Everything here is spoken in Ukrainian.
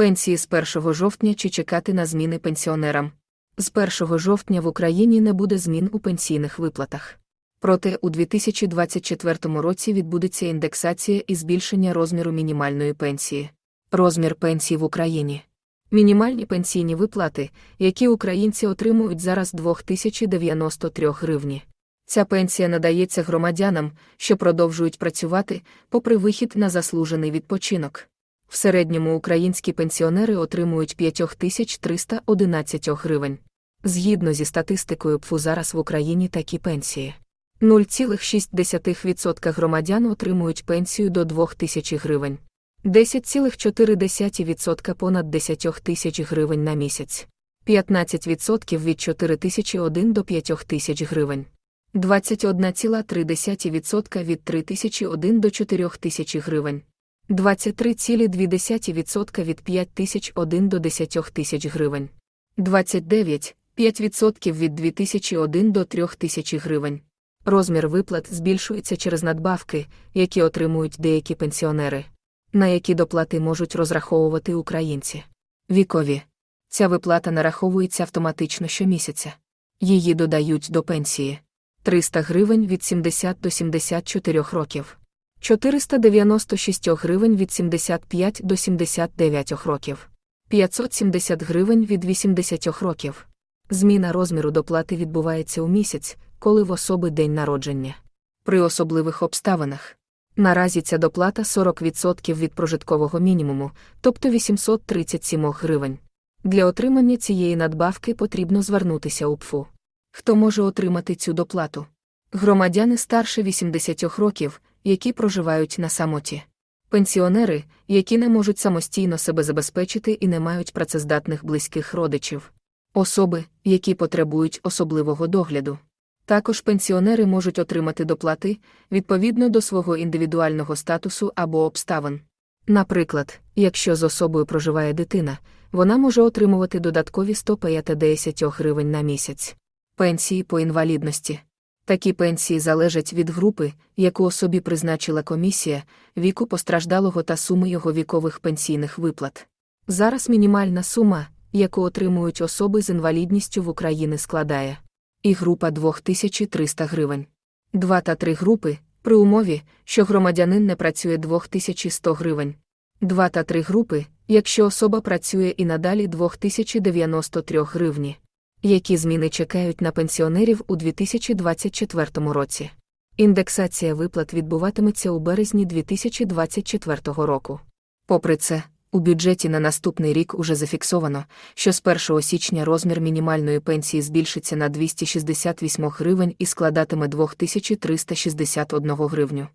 Пенсії з 1 жовтня чи чекати на зміни пенсіонерам. З 1 жовтня в Україні не буде змін у пенсійних виплатах. Проте у 2024 році відбудеться індексація і збільшення розміру мінімальної пенсії. Розмір пенсії в Україні. Мінімальні пенсійні виплати, які українці отримують зараз 2093 гривні. Ця пенсія надається громадянам, що продовжують працювати, попри вихід на заслужений відпочинок. В середньому українські пенсіонери отримують 5311 гривень. Згідно зі статистикою ПФУ зараз в Україні такі пенсії. 0,6% громадян отримують пенсію до 2000 гривень. 10,4% понад 10 тисяч гривень на місяць. 15% від 4001 до 5000 гривень. 21,3% від 3001 до 4000 гривень. 23,2% від 5001 до 10 тисяч гривень. 29,5% від 2001 до 3000 гривень. Розмір виплат збільшується через надбавки, які отримують деякі пенсіонери, на які доплати можуть розраховувати українці. Вікові. Ця виплата нараховується автоматично щомісяця. Її додають до пенсії. 300 гривень від 70 до 74 років. 496 гривень від 75 до 79 років. 570 гривень від 80 років. Зміна розміру доплати відбувається у місяць, коли в особи день народження. При особливих обставинах. Наразі ця доплата 40% від прожиткового мінімуму, тобто 837 гривень. Для отримання цієї надбавки потрібно звернутися у ПФУ. Хто може отримати цю доплату? Громадяни старше 80 років, які проживають на самоті. Пенсіонери, які не можуть самостійно себе забезпечити і не мають працездатних близьких родичів. Особи, які потребують особливого догляду. Також пенсіонери можуть отримати доплати відповідно до свого індивідуального статусу або обставин. Наприклад, якщо з особою проживає дитина, вона може отримувати додаткові 150 гривень на місяць. Пенсії по інвалідності. Такі пенсії залежать від групи, яку особі призначила комісія, віку постраждалого та суми його вікових пенсійних виплат. Зараз мінімальна сума, яку отримують особи з інвалідністю в Україні, складає і група 2300 гривень. Два та три групи при умові, що громадянин не працює 2100 гривень. Два та три групи, якщо особа працює і надалі 2093 гривні. Які зміни чекають на пенсіонерів у 2024 році? Індексація виплат відбуватиметься у березні 2024 року. Попри це, у бюджеті на наступний рік уже зафіксовано, що з 1 січня розмір мінімальної пенсії збільшиться на 268 гривень і складатиме 2361 гривню.